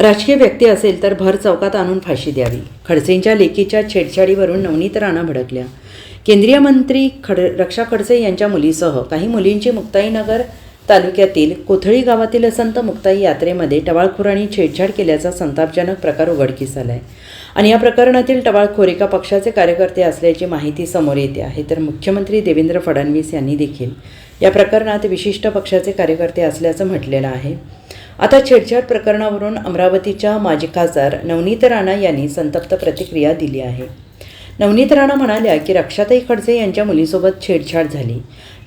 राजकीय व्यक्ती असेल तर भर चौकात आणून फाशी द्यावी. खडसेंच्या लेकीच्या छेडछाडीवरून नवनीत राणा भडकल्या. केंद्रीय मंत्री खड रक्षा खडसे यांच्या मुलीसह काही मुलींची मुक्ताईनगर तालुक्यातील कोथळी गावातील संत मुक्ताई यात्रेमध्ये टवाळखोरांनी छेडछाड केल्याचा संतापजनक प्रकार उघडकीस आला आहे आणि या प्रकरणातील टवाळखोर एका पक्षाचे कार्यकर्ते असल्याची माहिती समोर येते आहे तर मुख्यमंत्री देवेंद्र फडणवीस यांनी देखील या प्रकरणात विशिष्ट पक्षाचे कार्यकर्ते असल्याचं म्हटलेलं आहे. आता छेडछाड प्रकरणावरून अमरावतीच्या माजी खासदार नवनीत राणा यांनी संतप्त प्रतिक्रिया दिली आहे. नवनीत राणा म्हणाल्या की रक्षाताई खडसे यांच्या मुलीसोबत छेडछाड झाली.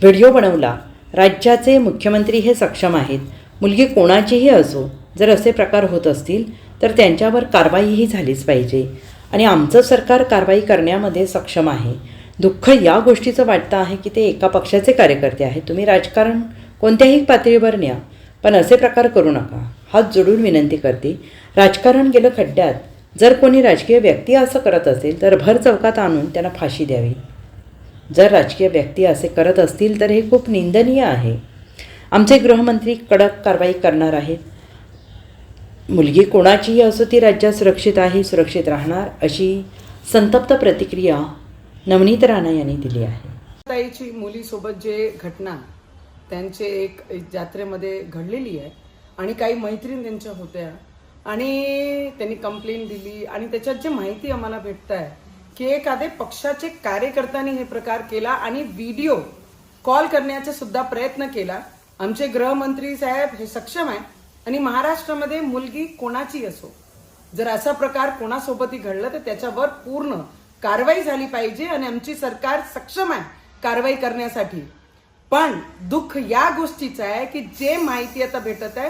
व्हिडिओ बनवला राज्याचे मुख्यमंत्री हे सक्षम आहेत. मुलगी कोणाचीही असो जर असे प्रकार होत असतील तर त्यांच्यावर कारवाईही झालीच पाहिजे. आणि आमचं सरकार कारवाई करण्यामध्ये सक्षम आहे. दुःख या गोष्टीचं वाटतं आहे की ते एका पक्षाचे कार्यकर्ते आहेत. तुम्ही राजकारण कोणत्याही पातळीवर न्या. पण असे प्रकार करू नका. हात जोडून विनंती करते. राजकारण गेलं खड्ड्यात. जर कोणी राजकीय व्यक्ती असं करत असेल तर भर चौकात आणून त्यांना फाशी द्यावी. जर राजकीय व्यक्ती असे करत असतील तर हे खूप निंदनीय आहे. आमचे गृहमंत्री कडक कारवाई करणार आहेत. मुलगी कोणाचीही असो ती राज्यात सुरक्षित आहे सुरक्षित राहणार अशी संतप्त प्रतिक्रिया नवनीत राणा यांनी दिली आहे. ताईची मुलीसोबत जे घटना त्यांचे एक जात्रेमध्ये घडलेली आहे. आणि काही मैत्रीण त्यांच्या होत्या. आणि त्यांनी कंप्लेंट दिली. आणि त्याच्यात जे माहिती आम्हाला भेटत आहे की एखादे पक्षाचे कार्यकर्त्यांनी हे प्रकार केला आणि व्हिडिओ कॉल करण्याचा सुद्धा प्रयत्न केला. आमचे गृहमंत्री साहेब हे सक्षम आहे. आणि महाराष्ट्रामध्ये मुलगी कोणाची असो जर असा प्रकार कोणासोबतही घडला तर त्याच्यावर पूर्ण कारवाई झाली पाहिजे आणि आमची सरकार सक्षम आहे कारवाई करण्यासाठी. पण दुःख या गोष्टीचं आहे की जे माहिती आता भेटत आहे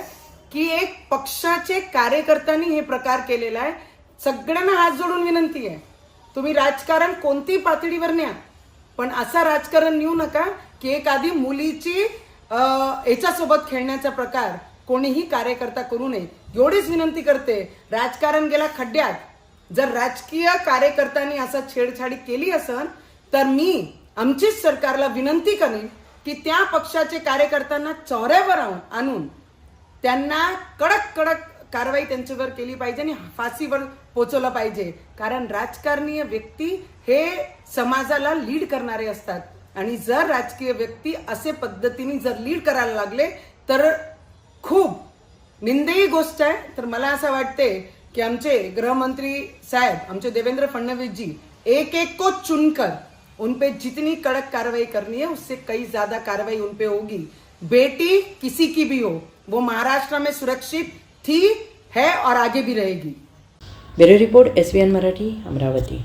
की एक पक्षाचे कार्यकर्त्यांनी हे प्रकार केलेला आहे. सगळ्यांना हात जोडून विनंती आहे. तुम्ही राजकारण कोणतीही पातळीवर न्या. पण असा राजकारण नेऊ नका की एखादी मुलीची याच्यासोबत खेळण्याचा प्रकार कोणीही कार्यकर्ता करू नये. एवढीच विनंती करते राजकारण गेला खड्ड्यात. जर राजकीय कार्यकर्त्यांनी असं छेडछाडी केली असेल तर मी आमचीच सरकारला विनंती करेन की त्या पक्षाचे कार्यकर्त्यांना चौऱ्यावर आणून- आणून त्यांना कडक कडक कारवाई त्यांच्यावर केली पाहिजे आणि फाशीवर पोचवलं पाहिजे. कारण राजकारणीय व्यक्ती हे समाजाला लीड करणारे असतात. आणि जर राजकीय व्यक्ती असे पद्धतीने जर लीड करायला लागले तर खूप निंदेही गोष्ट आहे. तर मला असं वाटते की आमचे गृहमंत्री साहेब आमचे देवेंद्र फडणवीसजी एक एक को चुनकर उन पे जितनी कड़क कार्रवाई करनी है, उससे कई ज़्यादा कार्रवाई उन पे होगी। बेटी किसी की भी हो, वो महाराष्ट्र में सुरक्षित थी, है और आगे भी रहेगी। मेरी report S B N Marathi, Amravati.